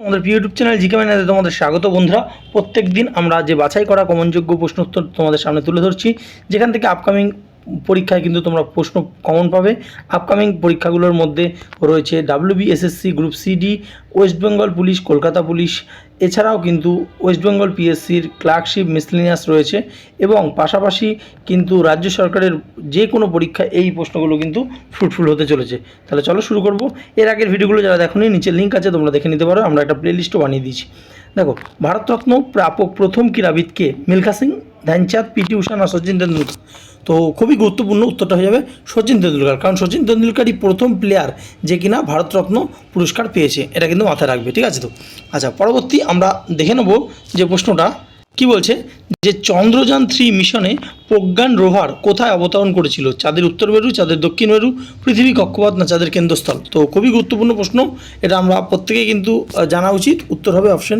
আমাদের YouTube channel GK ম্যানেজে তোমাদের স্বাগত বন্ধুরা। প্রত্যেক দিন আমরা যে বাছাই করা কমনযোগ্য প্রশ্ন উত্তর তোমাদের সামনে তুলে ধরছি। যেখান থেকে আপকামিং পরীক্ষায় কিন্তু তোমরা প্রশ্ন কমন পাবে। আপকামিং পরীক্ষাগুলোর মধ্যে রয়েছে WBSSC group C D west Bengal police Kolkata police এছাড়াও কিন্তু ওয়েস্ট বেঙ্গল পিএসসির ক্লার্কশিপ মিসলিনিয়াস রয়েছে এবং পাশাপাশি কিন্তু রাজ্য সরকারের যে কোনো পরীক্ষা এই প্রশ্নগুলো কিন্তু ফ্রুটফুল হতে চলেছে। তাহলে চলো শুরু করব। এর আগের ভিডিওগুলো যারা দেখো নিচে লিঙ্ক আছে, তোমরা দেখে নিতে পারো। আমরা একটা প্লেলিস্টও বানিয়ে দিয়েছি। দেখো, ভারতরত্ন প্রাপক প্রথম ক্রীড়াবিদকে মিলখা সিং ধ্যানচাঁদ পিটি উষা না সচিন তেন্ডুলকর? তো খুবই গুরুত্বপূর্ণ উত্তরটা হয়ে যাবে সচিন তেন্ডুলকর। কারণ সচিন তেন্ডুলকারই প্রথম প্লেয়ার যে কিনা ভারতরত্ন পুরস্কার পেয়েছে, এটা কিন্তু মাথায় রাখবে, ঠিক আছে তো? আচ্ছা পরবর্তী আমরা দেখে নেব যে প্রশ্নটা কি বলছে যে চন্দ্রযান থ্রি মিশনে প্রজ্ঞান রোভার কোথায় অবতরণ করেছিল? চাঁদের উত্তর মেরু, চাঁদের দক্ষিণ মেরু, পৃথিবী কক্ষপথ না চাঁদের কেন্দ্রস্থল? তো খুবই গুরুত্বপূর্ণ প্রশ্ন, এটা আমরা প্রত্যেকেই কিন্তু জানা উচিত। উত্তর হবে অপশন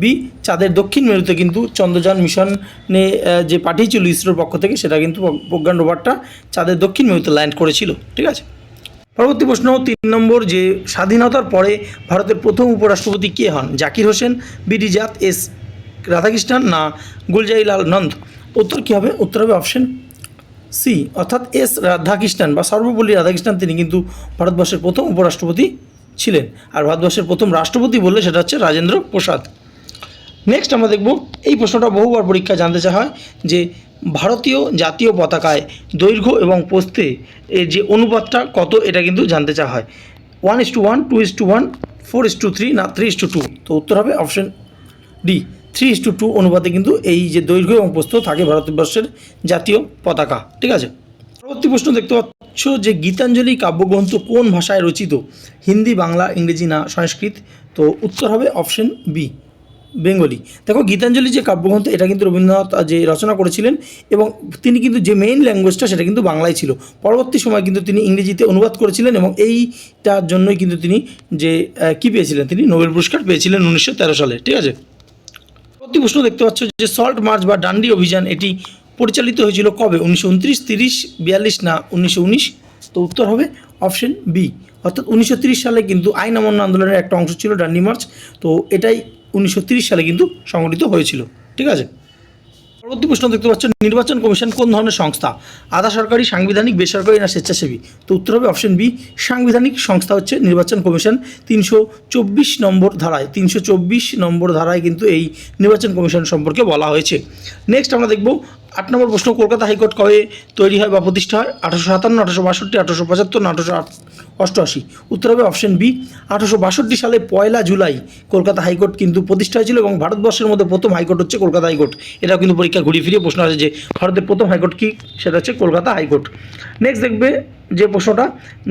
বি, চাঁদের দক্ষিণ মেরুতে কিন্তু চন্দ্রযান মিশনে যে পাঠিয়েছিল ইসরোর পক্ষ থেকে, সেটা কিন্তু প্রজ্ঞান রোভারটা চাঁদের দক্ষিণ মেরুতে ল্যান্ড করেছিল, ঠিক আছে? পরবর্তী প্রশ্ন, তিন নম্বর, যে স্বাধীনতার পরে ভারতের প্রথম উপরাষ্ট্রপতি কে হন? জাকির হোসেন, বিডি জাত, এস, রাধাকৃষ্ণন না গুলজাইলাল নন্দ? উত্তর কী হবে? উত্তর হবে অপশন সি, অর্থাৎ এস, রাধাকৃষ্ণন বা সর্বপল্লী রাধাকৃষ্ণন, তিনি কিন্তু ভারতবর্ষের প্রথম উপরাষ্ট্রপতি ছিলেন। আর ভারতবর্ষের প্রথম রাষ্ট্রপতি বললে সেটা হচ্ছে রাজেন্দ্র প্রসাদ। নেক্সট আমরা দেখব, এই প্রশ্নটা বহুবার পরীক্ষা জানতে চাওয়া হয় যে ভারতীয় জাতীয় পতাকায় দৈর্ঘ্য এবং পোস্তে এর যে অনুপাতটা কত এটা কিন্তু জানতে চাওয়া হয়। One is to one two is to one four is to three না থ্রি ইস টু টু তো উত্তর হবে option D three is to two অনুপাতে কিন্তু এই যে দৈর্ঘ্য এবং পোস্ত থাকে ভারতবর্ষের জাতীয় পতাকা। ঠিক আছে? পরবর্তী প্রশ্ন দেখতে পাচ্ছ যে গীতাঞ্জলি কাব্যগ্রন্থ কোন ভাষায় রচিত? হিন্দি, বাংলা, ইংরেজি না সংস্কৃত? তো উত্তর হবে অপশন বি বেঙ্গলি। দেখো, গীতাঞ্জলি যে কাব্যগ্রন্থ, এটা কিন্তু রবীন্দ্রনাথ যে রচনা করেছিলেন, এবং তিনি কিন্তু যে মেইন ল্যাঙ্গুয়েজটা সেটা কিন্তু বাংলায় ছিল। পরবর্তী সময় কিন্তু তিনি ইংরেজিতে অনুবাদ করেছিলেন, এবং এইটার জন্যই কিন্তু তিনি যে কী পেয়েছিলেন তিনি? নোবেল পুরস্কার পেয়েছিলেন উনিশশো তেরো সালে, ঠিক আছে? পরবর্তী প্রশ্ন দেখতে পাচ্ছ যে সল্ট মার্চ বা ডান্ডি অভিযান, এটি পরিচালিত হয়েছিল কবে? উনিশশো উনত্রিশ, তিরিশ, বিয়াল্লিশ না উনিশশো উনিশ? তো উত্তর হবে অপশন বি। অর্থাৎ উনিশশো সালে কিন্তু আইন অমান্য আন্দোলনের একটা অংশ ছিল ডান্ডি মার্চ। তো এটাই উনিশশো সালে কিন্তু সংগঠিত হয়েছিল। ঠিক আছে? পরবর্তী প্রশ্ন দেখতে পাচ্ছ নির্বাচন কমিশন কোন ধরনের সংস্থা? আধা সরকারি, সাংবিধানিক, বেসরকারি না স্বেচ্ছাসেবী? তো উত্তর হবে অপশন বি, সাংবিধানিক সংস্থা হচ্ছে নির্বাচন কমিশন। তিনশো চব্বিশ নম্বর ধারায়, তিনশো চব্বিশ নম্বর ধারায় কিন্তু এই নির্বাচন কমিশন সম্পর্কে বলা হয়েছে। নেক্সট আমরা দেখব আট নম্বর প্রশ্ন, কলকাতা হাইকোর্ট কবে তৈরি হয় বা প্রতিষ্ঠা হয়? আঠারোশো সাতান্ন, আঠারোশো বাষট্টি, আঠারোশো পঁচাত্তর আঠারোশো অষ্টআশি? উত্তর হবে অপশন বি আঠারোশো বাষট্টি সালে পয়লা জুলাই কলকাতা হাইকোর্ট কিন্তু প্রতিষ্ঠা হয়েছিল এবং ভারতবর্ষের মধ্যে প্রথম হাইকোর্ট হচ্ছে কলকাতা হাইকোর্ট। এটাও কিন্তু পরীক্ষা ঘুরিয়ে ফিরিয়ে প্রশ্ন আছে যে ভারতের প্রথম হাইকোর্ট কী? সেটা হচ্ছে কলকাতা হাইকোর্ট। নেক্সট দেখবে যে প্রশ্নটা,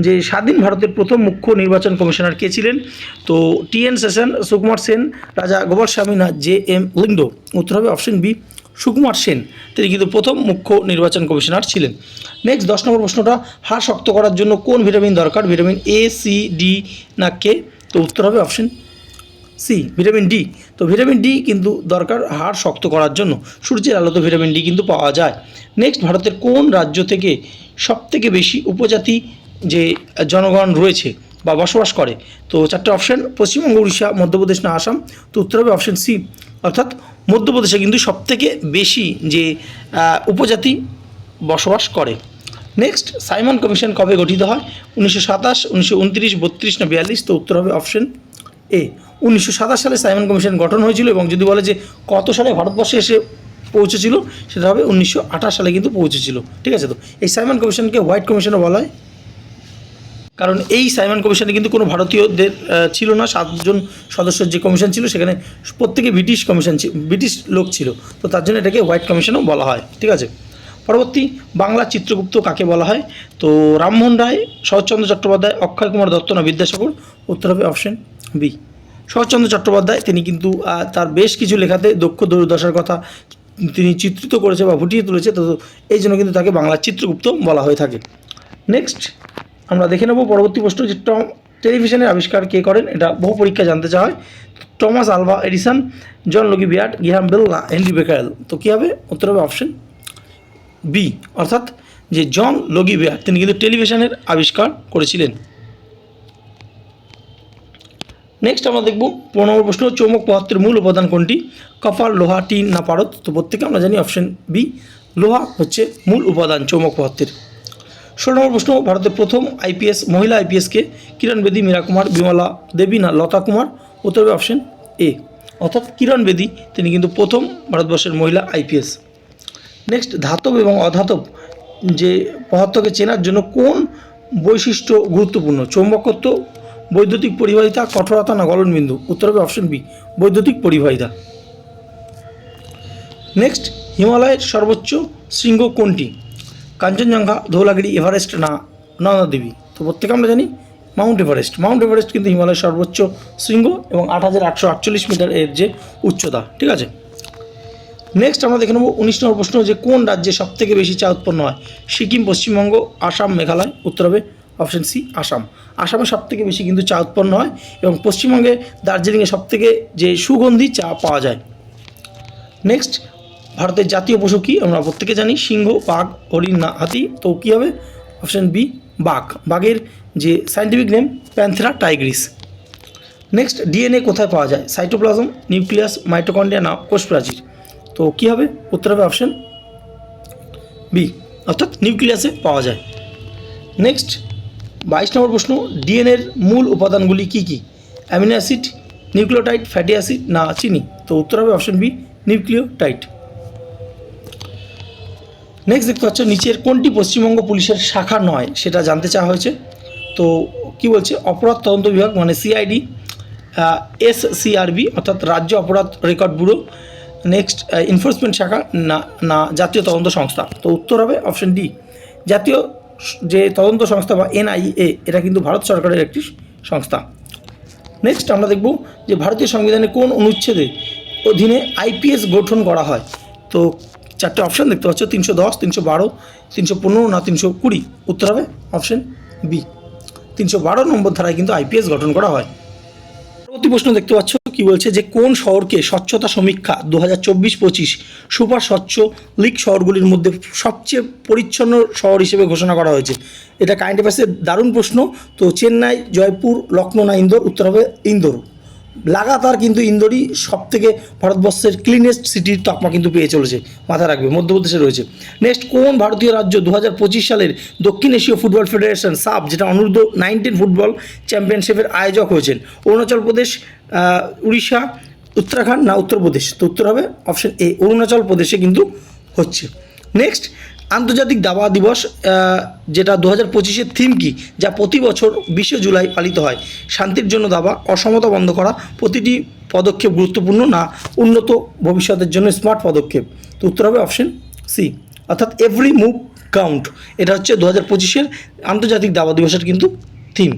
যে স্বাধীন ভারতের প্রথম মুখ্য নির্বাচন কমিশনার কে ছিলেন? তো টি এন সেশন, সুকুমার সেন, রাজা গোপাল স্বামী না জে এম লিঙ্গো উত্তর হবে অপশন বি সুকুমার সেন। তিনি কিন্তু প্রথম মুখ্য নির্বাচন কমিশনার ছিলেন। নেক্সট দশ নম্বর প্রশ্নটা হাড় শক্ত করার জন্য কোন ভিটামিন দরকার? ভিটামিন এ সি ডি না কে তো উত্তর হবে অপশন সি ভিটামিন ডি তো ভিটামিন ডি কিন্তু দরকার হাড় শক্ত করার জন্য। সূর্যের আলোতে ভিটামিন ডি কিন্তু পাওয়া যায়। নেক্সট ভারতের কোন রাজ্য থেকে সবথেকে বেশি উপজাতি যে জনগণ রয়েছে বা বসবাস করে? তো চারটে অপশন পশ্চিমবঙ্গ, উড়িষ্যা, মধ্যপ্রদেশ না আসাম? তো উত্তর হবে অপশন সি অর্থাৎ মধ্যপ্রদেশে কিন্তু সবথেকে বেশি যে উপজাতি বসবাস করে। নেক্সট সাইমন কমিশন কবে গঠিত হয়? উনিশশো সাতাশ, উনিশশো উনত্রিশ, বত্রিশ না বিয়াল্লিশ? তো উত্তর হবে অপশন এ উনিশশো সাতাশ সালে সাইমন কমিশন গঠন হয়েছিল এবং যদি বলে যে কত সালে ভারতবর্ষে এসে পৌঁছেছিল, সেটা হবে উনিশশো আঠাশ সালে কিন্তু পৌঁছেছিল। ঠিক আছে তো? এই সাইমন কমিশনকে হোয়াইট কমিশনও বলা হয়। কারণ এই সাইমন কমিশনে কিন্তু কোনো ভারতীয়দের ছিল না, সাতজন সদস্যের যে কমিশন ছিল সেখানে প্রত্যেকে ব্রিটিশ কমিশন ব্রিটিশ লোক ছিল। তো তার জন্য এটাকে হোয়াইট কমিশনও বলা হয়, ঠিক আছে? পরবর্তী বাংলা চিত্রগুপ্ত কাকে বলা হয়? তো রামমোহন রায়, শরৎচন্দ্র চট্টোপাধ্যায়, অক্ষয় কুমার দত্ত না বিদ্যাসাগর? উত্তর হবে অপশন বি। শরৎচন্দ্র চট্টোপাধ্যায়, তিনি কিন্তু তার বেশ কিছু লেখাতে দক্ষ দুর্দশার কথা তিনি চিত্রিত করেছে বা ফুটিয়ে তুলেছে, তো এই জন্য কিন্তু তাকে বাংলার চিত্রগুপ্ত বলা হয়ে থাকে। নেক্সট। আমরা দেখে নেব পরবর্তী প্রশ্ন যে টম টেলিভিশনের আবিষ্কার কে করেন? এটা বহু পরীক্ষা জানতে চাওয়া হয়। Thomas Alva, Edison, John Logie Baird Graham Bell Henri Becquerel. তো কী হবে? উত্তর হবে অপশন বি। অর্থাৎ যে জন লগি বিয়ার্ড তিনি কিন্তু টেলিভিশনের আবিষ্কার করেছিলেন। নেক্সট আমরা দেখব পনেরো নম্বর প্রশ্ন, চৌম্বক পদার্থের মূল উপাদান কোনটি? কপার লোহা, টিন না পারদ? তো প্রত্যেকে আমরা জানি অপশন বি। লোহা হচ্ছে মূল উপাদান চৌম্বক পদার্থের। ষোলো নম্বর প্রশ্ন, ভারতের প্রথম আইপিএস মহিলা আইপিএসকে কিরণ বেদী মীরা কুমার, বিমলা দেবী না লতা কুমার? উত্তর অপশন এ অর্থাৎ কিরণ বেদী তিনি কিন্তু প্রথম ভারতবর্ষের মহিলা আইপিএস নেক্সট ধাতব এবং অধাতব যে পদার্থকে চেনার জন্য কোন বৈশিষ্ট্য গুরুত্বপূর্ণ? চৌম্বকত্ব, বৈদ্যুতিক পরিবাহিতা, কঠোরতা না গলনবিন্দু? উত্তর হবে অপশন বি বৈদ্যুতিক পরিবাহিতা। নেক্সট হিমালয়ের সর্বোচ্চ শৃঙ্গ কোনটি? কাঞ্চনজঙ্ঘা, ধৌলাগিরি, এভারেস্ট, না নন্দা দেবী। তো প্রত্যেকে আমরা জানি মাউন্ট এভারেস্ট। মাউন্ট এভারেস্ট কিন্তু হিমালয়ের সর্বোচ্চ শৃঙ্গ এবং আট হাজার আটশো আটচল্লিশ মিটার এর যে উচ্চতা, ঠিক আছে? নেক্সট আমরা দেখে নেব উনিশ নম্বর প্রশ্ন যে কোন রাজ্যে সবথেকে বেশি চা উৎপন্ন হয়? সিকিম, পশ্চিমবঙ্গ, আসাম, মেঘালয়, উত্তর হবে অপশন সি আসাম। আসামে সবথেকে বেশি কিন্তু চা উৎপন্ন হয় এবং পশ্চিমবঙ্গে দার্জিলিংয়ে সবথেকে যে সুগন্ধি চা পাওয়া যায়। নেক্সট ভারতের জাতীয় পশু কি? আমরা প্রত্যেকে জানি সিংহ, বাঘ, হরিণ, না, হাতি। তো কী হবে? অপশন বি বাঘ। বাঘের যে scientific name Panthera tigris next DNA কোথায় পাওয়া যায়? সাইটোপ্লাজম নিউক্লিয়াস মাইটোকন্ড্রিয়া না কোষ প্রাচীর তো কী হবে? উত্তর হবে অপশন বি অর্থাৎ নিউক্লিয়াসে পাওয়া যায়। নেক্সট বাইশ নম্বর প্রশ্ন ডিএনএর মূল উপাদানগুলি কী কী? Amino acid nucleotide fatty acid না, চিনি। তো উত্তর হবে অপশন বি নিউক্লিওটাইড নেক্সট দেখতে পাচ্ছ, নিচের কোনটি পশ্চিমবঙ্গ পুলিশের শাখা নয়, সেটা জানতে চাওয়া হয়েছে। তো কি বলছে? অপরাধ তদন্ত বিভাগ মানে সিআইডি এস সিআরবি অর্থাৎ রাজ্য অপরাধ রেকর্ড ব্যুরো, নেক্সট এনফোর্সমেন্ট শাখা, না না, জাতীয় তদন্ত সংস্থা। তো উত্তর হবে অপশন ডি। জাতীয় যে তদন্ত সংস্থা বা এনআইএ এটা কিন্তু ভারত সরকারের একটি সংস্থা। নেক্সট আমরা দেখব যে ভারতীয় সংবিধানে কোন অনুচ্ছেদে অধীনে আইপিএস গঠন করা হয়। তো চারটে অপশান দেখতে পাচ্ছ, তিনশো দশ, তিনশো বারো, তিনশো পনেরো না তিনশো কুড়ি। উত্তর হবে অপশন বি তিনশো বারো নম্বর ধারায় কিন্তু আইপিএস গঠন করা হয়। পরবর্তী প্রশ্ন দেখতে পাচ্ছ, কি বলছে যে কোন শহরকে স্বচ্ছতা সমীক্ষা দু হাজার চব্বিশ পঁচিশ সুপার স্বচ্ছ লিগ শহরগুলির মধ্যে সবচেয়ে পরিচ্ছন্ন শহর হিসেবে ঘোষণা করা হয়েছে? এটা কাইন্ড অ্যাফেয়ার্সের দারুণ প্রশ্ন। তো চেন্নাই, জয়পুর, লখনৌ না ইন্দোর? উত্তর হবে ইন্দোর। লাগাতার কিন্তু ইন্দোরই সব থেকে ভারতবর্ষের ক্লিনেস্ট সিটির তকমা কিন্তু পেয়ে চলেছে মাথা রাখবে, মধ্যপ্রদেশে রয়েছে। নেক্সট কোন ভারতীয় রাজ্য দু সালের দক্ষিণ এশীয় ফুটবল ফেডারেশন সাব, যেটা অনূর্ধ্ব নাইনটিন ফুটবল চ্যাম্পিয়নশিপের আয়োজক হয়েছেন? অরুণাচল প্রদেশ উড়িষ্যা, উত্তরাখণ্ড না উত্তরপ্রদেশ? তো উত্তর হবে অপশন এ অরুণাচল প্রদেশে কিন্তু হচ্ছে। নেক্সট আন্তর্জাতিক দাবা দিবস যেটা দু হাজার পঁচিশের থিম কি, যা প্রতি বছর বিশে জুলাই পালিত হয়। শান্তির জন্য দাবা, অসমতা বন্ধ করা, প্রতিটি পদক্ষেপ গুরুত্বপূর্ণ না উন্নত ভবিষ্যতের জন্য স্মার্ট পদক্ষেপ। তো উত্তর হবে অপশন সি অর্থাৎ এভরি মুভ কাউন্ট এটা হচ্ছে দু হাজার পঁচিশের আন্তর্জাতিক দাবা দিবসের কিন্তু থিম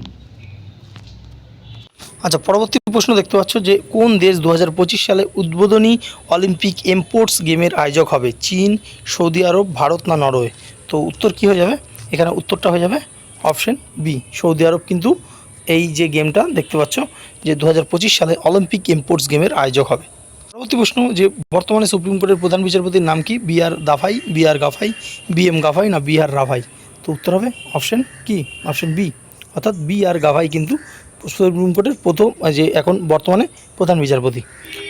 আচ্ছা পরবর্তী প্রশ্ন দেখতে পাচ্ছ যে কোন দেশ দু হাজার পঁচিশ সালে উদ্বোধনী অলিম্পিক এমপোর্টস গেমের আয়োজক হবে? চীন, সৌদি আরব, ভারত না নরওয়ে? তো উত্তর কী হয়ে যাবে? এখানে উত্তরটা হয়ে যাবে অপশন বি, সৌদি আরব। কিন্তু এই যে গেমটা দেখতে পাচ্ছ যে দু হাজার পঁচিশ সালে অলিম্পিক এমপোর্টস গেমের আয়োজক হবে। পরবর্তী প্রশ্ন যে বর্তমানে সুপ্রিম কোর্টের প্রধান বিচারপতির নাম কি? B R দাফাই B R গাফাই B M গাফাই না বি আর রাভাই? তো উত্তর হবে অপশন কি? অপশন বি অর্থাৎ বি আর গাভাই কিন্তু সুপ্রিম কোর্টের প্রথম যে এখন বর্তমানে প্রধান বিচারপতি।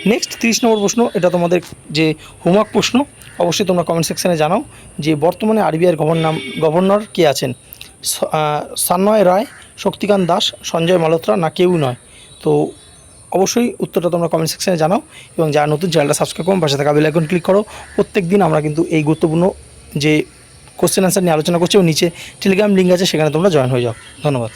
নেক্সট তিরিশ নম্বর প্রশ্ন এটা তোমাদের যে হোমওয়ার্ক প্রশ্ন অবশ্যই তোমরা কমেন্ট সেকশনে জানাও যে বর্তমানে আরবিআইয়ের গভর্নর গভর্নর কে আছেন? স- আহ, সান্ময় রায় শক্তিকান্ত দাস সঞ্জয় মালহোত্রা না কেউ নয়? তো অবশ্যই উত্তরটা তোমরা কমেন্ট সেকশানে জানাও এবং যারা নতুন চ্যানেলটা সাবস্ক্রাইব করো পাশে থাকা বেল আইকন ক্লিক করো। প্রত্যেক দিন আমরা কিন্তু এই গুরুত্বপূর্ণ যে কোশ্চেন অ্যান্সার নিয়ে আলোচনা করছি এবং নিচে টেলিগ্রাম লিঙ্ক আছে, সেখানে তোমরা জয়েন হয়ে যাও। ধন্যবাদ।